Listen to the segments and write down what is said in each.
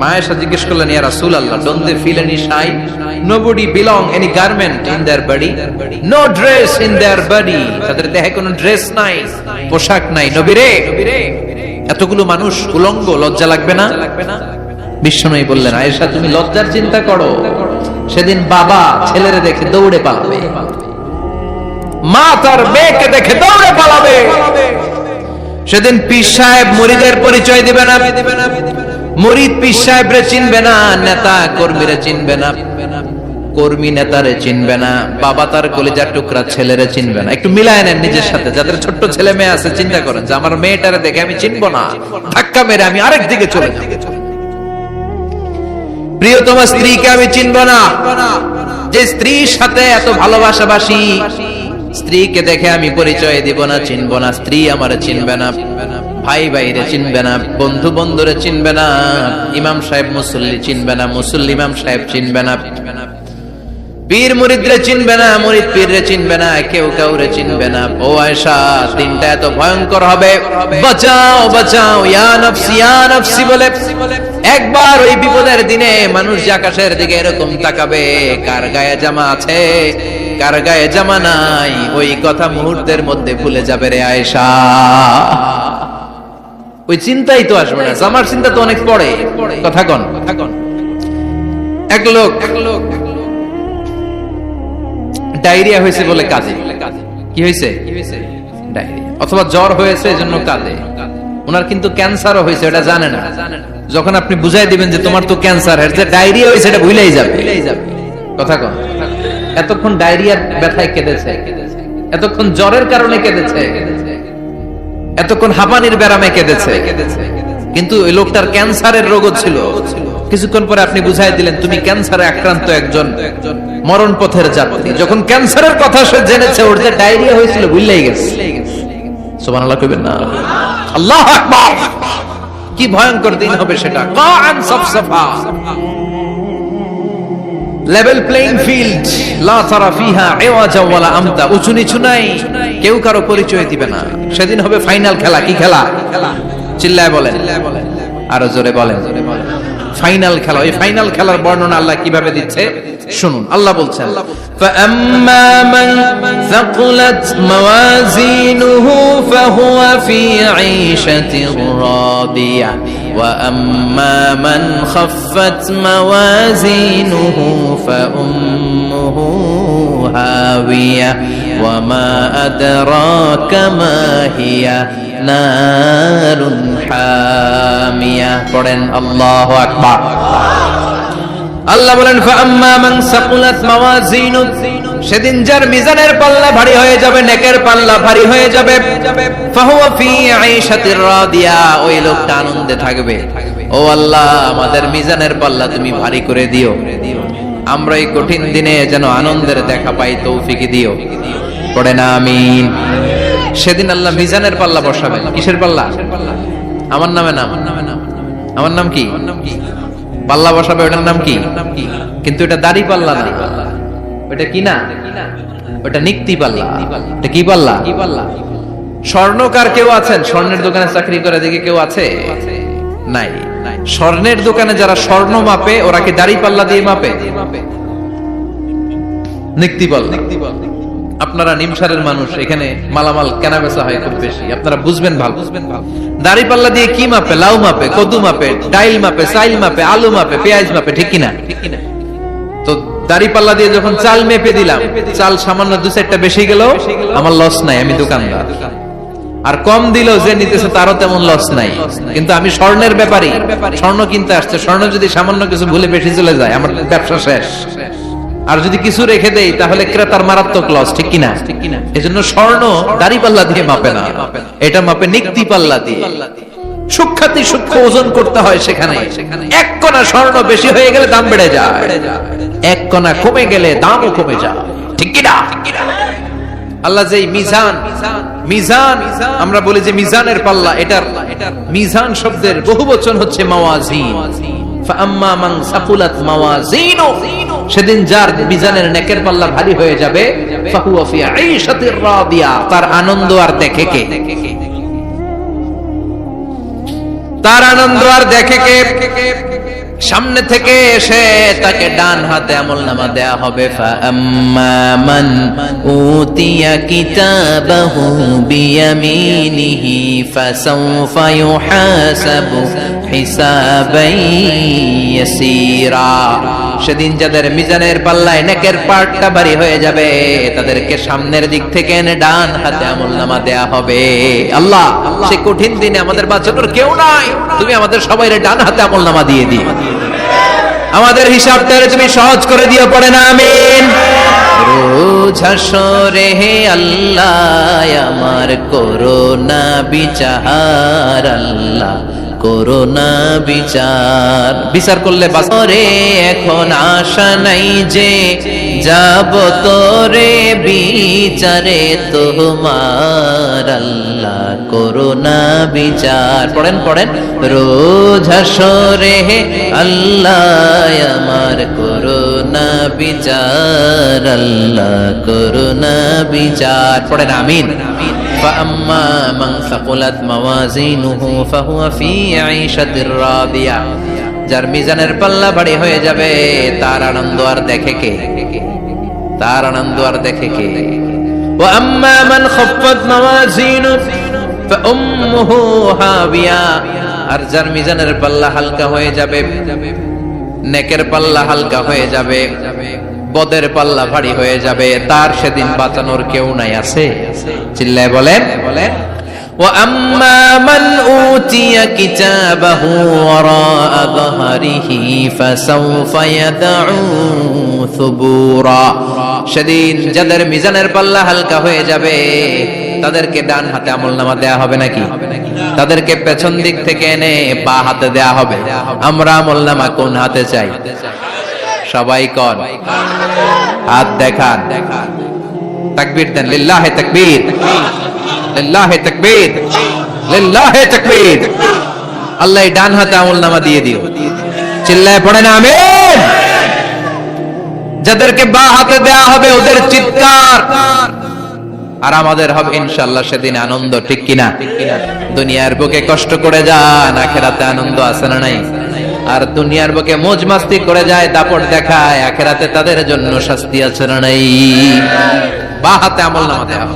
মায়েশা জিজ্ঞেস করলেন ইয়া রাসূল আল্লাহ don't they feel any shy nobody belong any garment in their body no dress in their body তাদের দেহে কোনো ড্রেস নাই পোশাক নাই নবী রে এতগুলো মানুষ উলঙ্গ লজ্জা লাগবে না বিশ্বনবী বললেন আয়েশা তুমি লজ্জার চিন্তা করো সেদিন বাবা ছেলেরে দেখে দৌড়ে পালাবে মা তার মেয়েকে দেখে দৌড়ে পালাবে সেদিন পীর সাহেব মুরিদের পরিচয় দিবে না মুরিদ পীর সাহেবরে চিনবে না, নেতা কর্মীরে চিনবে না, কর্মী নেতারে চিনবে না, বাবা তার কলিজার টুকরা ছেলেরে চিনবে না। একটু মিলায় নেন নিজের সাথে, যাদের ছোট্ট ছেলে মেয়ে আছে, চিন্তা করেন যে আমার মেয়েটারে দেখে আমি চিনবো না। ধাক্কা মেরে আমি আরেক দিকে চলে যাব। প্রিয়তমা স্ত্রীকে আমি চিনবো না। যে স্ত্রীর সাথে এত ভালোবাসাবাসি, স্ত্রীকে দেখে আমি পরিচয় দিব না, চিনব না, স্ত্রী আমার চিনবে না। ভাই ভাইরে চিনবে না, বন্ধু বন্ধুরে চিনবে না, ইমাম সাহেব মুসল্লি চিনবে না, মুসল্লি ইমাম সাহেব চিনবে না। পীর মুরিদরে চিনবে না, মুরিদ পীররে চিনবে না, কেউ কাউরে চিনবে না। ও আয়সা দিনটা এত ভয়ঙ্কর হবে। বাঁচাও বাঁচাও, ইয়া নফসি ইয়া নফসি বলে। একবার ওই বিপদের দিনে মানুষ আকাশের দিকে এরকম তাকাবে, কার গায়ে জামা আছে, কার গায়ে জামা নাই, ওই কথা মুহূর্তের মধ্যে ভুলে যাবে রে আয়েশা। ওই চিন্তাই তো আসবে না। জামার চিন্তা তো অনেক পরে। কথা কন এক লোক ডায়রিয়া হয়েছে বলে কাজে কি হয়েছে? অথবা জ্বর হয়েছে ওনার কিন্তু ক্যান্সারও হয়েছে এটা জানে না। যখন আপনি বুঝাই দিবেন যে তোমার তো ক্যান্সার যে ডায়রিয়া হয়েছে এটা ভুলেই যাবে। কথা কন এতক্ষণ ডায়রিয়ার ব্যথায় কেঁদেছে। এতক্ষণ জ্বরের কারণে কেঁদেছে। এতক্ষণ হাঁপানির ব্যারামে কেঁদেছে। কিন্তু ওই লোকটার ক্যান্সারের রোগও ছিল। কিছুক্ষণ পরে আপনি বুঝাই দিলেন, তুমি ক্যান্সারে আক্রান্ত একজন মরণ পথের যাত্রী। যখন ক্যান্সারের কথা সে জেনেছে, ওর যে ডায়রিয়া হয়েছিল, ভুললেই গেছে। সুবহানাল্লাহ কইবেন না। আল্লাহ আকবার! কি ভয়ঙ্কর দিন হবে সেটা। কান সফসফা লেভেল প্লেইং ফিল্ড লা তারা ফিহা ইওয়াজা ওয়ালা আমতা উঁচু নিচু নাই কেউ কারো পরিচয় দিবে না সেদিন হবে ফাইনাল খেলা কি খেলা চিল্লায় বলেন আরো জোরে বলেন ফাইনাল খেলা ওই ফাইনাল খেলার বর্ণনা আল্লাহ কিভাবে দিচ্ছে শুনুন আল্লাহ বলছেন فأما من ثقلت موازينه فهو في عيشة راضية وأما من خفت موازينه فأمه هاوية وما أدراك ما هي نار حامية قرن الله أكبر আল্লাহ বলেন ফাম্মা মান সাকুলাত মাওয়াজিনু সেদিন যার মিজানের পাল্লা ভারী হয়ে যাবে, নেকের পাল্লা ভারী হয়ে যাবে। ওই লোকটা আনন্দে থাকবে। ও আল্লাহ, আমাদের মিজানের পাল্লা তুমি ভারী করে দিও। আমরা এই কঠিন দিনে যেন আনন্দের দেখা পাই, তৌফিক দিও। পড়ে না আমি সেদিন আল্লাহ মিজানের পাল্লা বসাবেন। কিসের পাল্লা? আমার নামে নাম। আমার নাম কি? পাল্লা বসাবে, ওটার নাম কি? কিন্তু এটা দাড়ি পাল্লা না। ওটা কি না? ওটা নিক্তি পাল্লা। এটা কি পাল্লা? স্বর্ণকার কেউ আছেন? স্বর্ণের দোকানে চাকরি করে দেখে কেউ আছে? নাই। স্বর্ণের দোকানে যারা স্বর্ণ মাপে, ওরা কি দাড়ি পাল্লা দিয়ে মাপে? নিক্তি পাল্লা। আপনারা নিমসারের মানুষ, এখানে মালামাল কেনা বেচা হয় খুব বেশি। আপনারা বুঝবেন ভালো বুঝবেন ভালো। দাড়ি পাল্লা দিয়ে কি মাপে? লাউ মাপে, কদু মাপে, ডাইল মাপে, চাইল মাপে, আলু মাপে, পেঁয়াজ মাপে, ঠিক কিনা? তো দাড়ি পাল্লা দিয়ে যখন চাল মেপে দিলাম চাল সামান্য দু চারটা বেশি গেল আমার লস নাই আমি দোকানদার। আর কম দিলেও যে নিতেছে তারও তেমন লস নাই। কিন্তু আমি স্বর্ণের ব্যাপারই স্বর্ণ কিনতে আসছে স্বর্ণ যদি সামান্য কিছু ভুলে বেশি চলে যায় আমার ব্যবসা শেষ। আর যদি কিছু রেখে দেই তাহলে ক্রেতার মারাত্মক লস ঠিক কিনা? এজন্য স্বর্ণ দাড়ি পাল্লা দিয়ে মাপে না। এটা মাপে নিক্তি পাল্লা দিয়ে। সুখ্যাতি সূক্ষ্ম ওজন করতে হয় সেখানে। এক কণা স্বর্ণ বেশি হয়ে গেলে দাম বেড়ে যায়। এক কণা কমে গেলে দামও কমে যায়। ঠিক কিনা? আল্লাহ যে মিজান মিজান, আমরা বলি যে মিজানের পাল্লা, এটার মিজান শব্দের বহু বচন হচ্ছে মাওয়াজিন। সেদিন যার মিজানের নেকের পাল্লা ভারী হয়ে যাবে তার আনন্দ আর দেখে কে? তার আনন্দ আর দেখে কে? সামনে থেকে এসে তাকে ডান হাতে আমল নামা দেয়া হবে। মান উতিয়া কিতাবাহু বিয়ামিনিহি, ফাসাউফা ইউহাসাবু সেদিন যাদের মিজানের পাল্লায় নেকের পার্টটা ভারী হয়ে যাবে, তাদেরকে সামনের দিক থেকে ডান হাতে আমল নামা দেয়া হবে। আল্লাহ, সে কঠিন দিনে আমাদের বাঁচানোর কেউ নাই। তুমি আমাদের সবাই ডান হাতে আমল নামা দিয়ে দিও। আমাদের হিসাবটা তুমি সহজ করে দিও, পড়ে না, আমিন। রোজ হাসরে হে আল্লাহ, আমার করোনা বিচার আল্লাহ। করোনা বিচার। বিচার করলে বাসরে এখন আশা নাই যে যাব তোরে বিচারে। তোমার আল্লাহ করোনা বিচার। পড়েন পড়েন। রোজ হাসরে হে আল্লাহ আমার করোনা বিচার। আল্লাহ করোনা বিচার। পড়েন আমিন। فأما من ثقلت موازينه فهو في عيشة راضية যার মিজানের পাল্লা ভারী হয়ে যাবে তার আনন্দ আর দেখে কে তার আনন্দ আর দেখে কে وأما من خفت موازينه فأمه هاوية আর যার মিজানের পাল্লা হালকা হয়ে যাবে নেকের পাল্লা হালকা হয়ে যাবে বদের পাল্লা ভারী হয়ে যাবে তার সেদিন বাঁচানোর কেউ নাই আছে চিল্লায় বলেন বলেন وأما من أوتي كتابه وراء ظهره فسوف يدعو ثبورا সেদিন যাদের মিজানের পাল্লা হালকা হয়ে যাবে তাদেরকে ডান হাতে আমল নামা দেয়া হবে নাকি তাদেরকে পেছন দিক থেকে এনে বা হাতে দেয়া হবে আমরা আমল নামা কোন হাতে চাই সবাই কর হাত দেখান। তাকবীর দেন। লিল্লাহে তাকবীর। লিল্লাহে তাকবীর। লিল্লাহে তাকবীর। আল্লাহ ডান হাতে আমল নামা দিয়ে দিও। চিল্লায় পড়ে না আমিন। যাদেরকে বা হাতে দেয়া হবে, ওদের চিৎকার। আর আমাদের হবে ইনশাল্লাহ সেদিন আনন্দ, ঠিক কিনা? দুনিয়ার বুকে কষ্ট করে যান, আখেরাতে আনন্দ আছে না নাই? আর দুনিয়ার বুকে মোজ মাস্তি করে যায়, দাপট দেখায়, আখেরাতে তাদের জন্য শাস্তি আছে না নাই? বা হাতে আমল নামা দেওয়া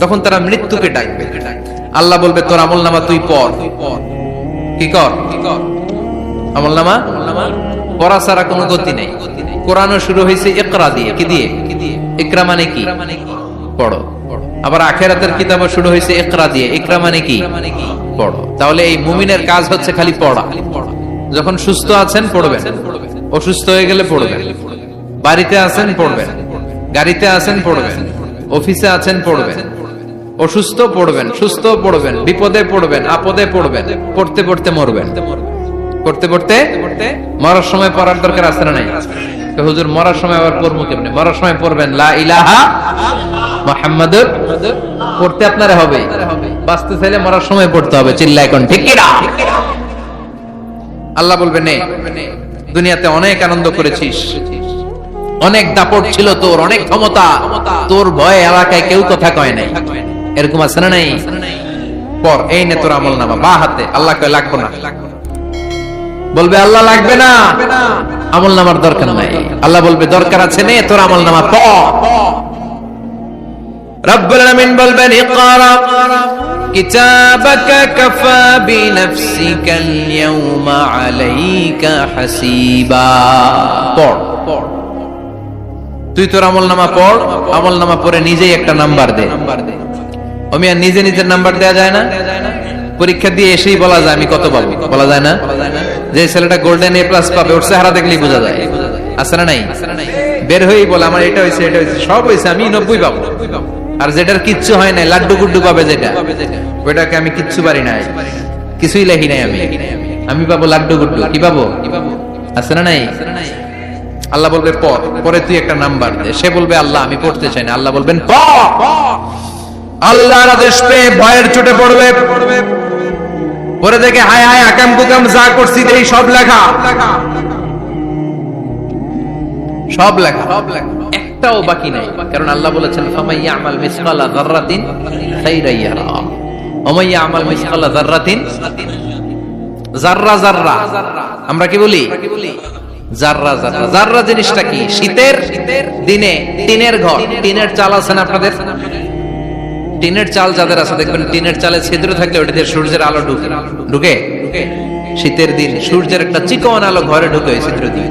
তখন তারা মৃত্যুকে ডাকবে। আল্লাহ বলবে, তোর আমল নামা তুই পর। কি কর? আমল নামা? পড়া ছাড়া কোনো গতি নেই। কোরআনও শুরু হয়েছে ইকরা দিয়ে। কি দিয়ে? ইকরা মানে কি? পড়ো। আবার আখেরাতের শুরু হয়েছে ইকরা দিয়ে। ইকরা মানে কি? পড়ো। তাহলে এই মুমিনের কাজ হচ্ছে খালি পড়া। যখন সুস্থ আছেন, পড়বেন। অসুস্থ হয়ে গেলে পড়বেন। বাড়িতে আছেন, পড়বেন। গাড়িতে আছেন, পড়বেন। অফিসে আছেন, পড়বেন। অসুস্থ পড়বেন, সুস্থ পড়বেন। বিপদে পড়বেন, আপদে পড়বেন। পড়তে পড়তে মরবেন। পড়তে পড়তে মরার সময় পড়ার দরকার আছে না হুজুর, মরার সময় আবার পড়ব কেমনে? মরার সময় পড়বেন পড়তে আপনারা হবে। বাঁচতে চাইলে মরার সময় পড়তে হবে চিল্লা এখন ঠিক আল্লাহ বলবে, নে, দুনিয়াতে অনেক আনন্দ করেছিস। অনেক দাপট ছিল তোর, অনেক ক্ষমতা। তোর ভয়ে এলাকায় কেউ কথা কয় নাই। এরকম আছে না নাই? পর, এই নে তোর আমল নামা বা হাতে, আল্লাহ কয়, লাগবো না। বলবে, আল্লাহ লাগবে না। আমল নামার দরকার নাই। আল্লাহ বলবে, দরকার আছে নে, তোর আমল নামা প রব্বুল বলবেন, ইকরা পড় তুই তোর আমল নামা পড় আমল নামা পড়ে নিজেই একটা নাম্বার দে। আর নিজে নিজের নাম্বার দেয়া যায় না? পরীক্ষা দিয়ে এসেই বলা যায়, আমি কত পাবো বলা যায় না? যে ছেলেটা গোল্ডেন এ প্লাস পাবে, ওর চেহারা দেখলেই বোঝা যায়। না নাই? বের হয়েই বলে, আমার এটা হয়েছে এটা হয়েছে, সব হয়েছে, আমি নব্বই পাবো। আর যেটার কিচ্ছু হয় নাই, লাড্ডু গুড্ডু পাবে যেটা? ওইটাকে আমি কিচ্ছু পারি নাই। কিছুই লেখি নাই আমি। আমি পাবো লাড্ডু গুড্ডু। কি পাবো? আছে না নাই? আল্লাহ বলবে পর পরে তুই একটা নাম্বার দে। সে বলবে, আল্লাহ, আমি পড়তে চাই না। আল্লাহ বলবেন পর আল্লাহর আদেশ পেয়ে ভয়ের চোটে পড়বে। পরে দেখে, হায় হায়, আকাম কুকাম যা করছি, এই সব লেখা সব লেখা। সব লেখা। একটাও বাকি নাই। কারণ আল্লাহ বলেছেন আমাল আমাল আমরা কি বলি? জাররা জাররা জাররা জিনিসটা কি? শীতের দিনে টিনের ঘর। টিনের চাল আছে আপনাদের? টিনের চাল যাদের আছে, দেখবেন টিনের চালে ছিদ্র থাকলে ওটাতে সূর্যের আলো ঢুকে। ঢুকে? শীতের দিন সূর্যের একটা চিকন আলো ঘরে ঢুকে ছিদ্র দিয়ে।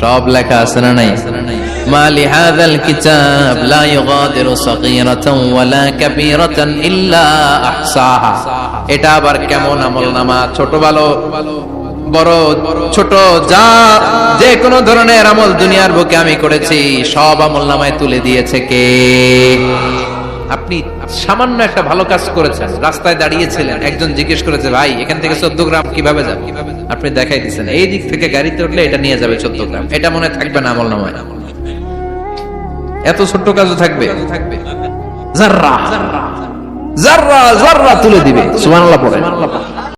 সব লেখা আছে না নাই? মালি কিতাব লা ইউগাদিরু সাগীরাতান ওয়ালা কাবীরাতান ইল্লা আহসাহা। এটা আবার কেমন আমলনামা ছোট ভালো বড়, ছোট, যা যে কোনো ধরনের আমল দুনিয়ার বুকে আমি করেছি, সব আমল নামায় তুলে দিয়েছে কে? আপনি সামান্য একটা ভালো কাজ করেছেন, রাস্তায় দাঁড়িয়েছিলেন, একজন জিজ্ঞেস করেছে, ভাই, এখান থেকে চোদ্দ গ্রাম কীভাবে যাবে? আপনি দেখাই দিচ্ছেন এই দিক থেকে গাড়িতে উঠলে এটা নিয়ে যাবে চোদ্দ গ্রাম। এটা মনে থাকবে না আমল নামায়। এত ছোট্ট কাজও থাকবে। জাররা। জাররা জাররা তুলে দিবে। সুবহানাল্লাহ পড়ে।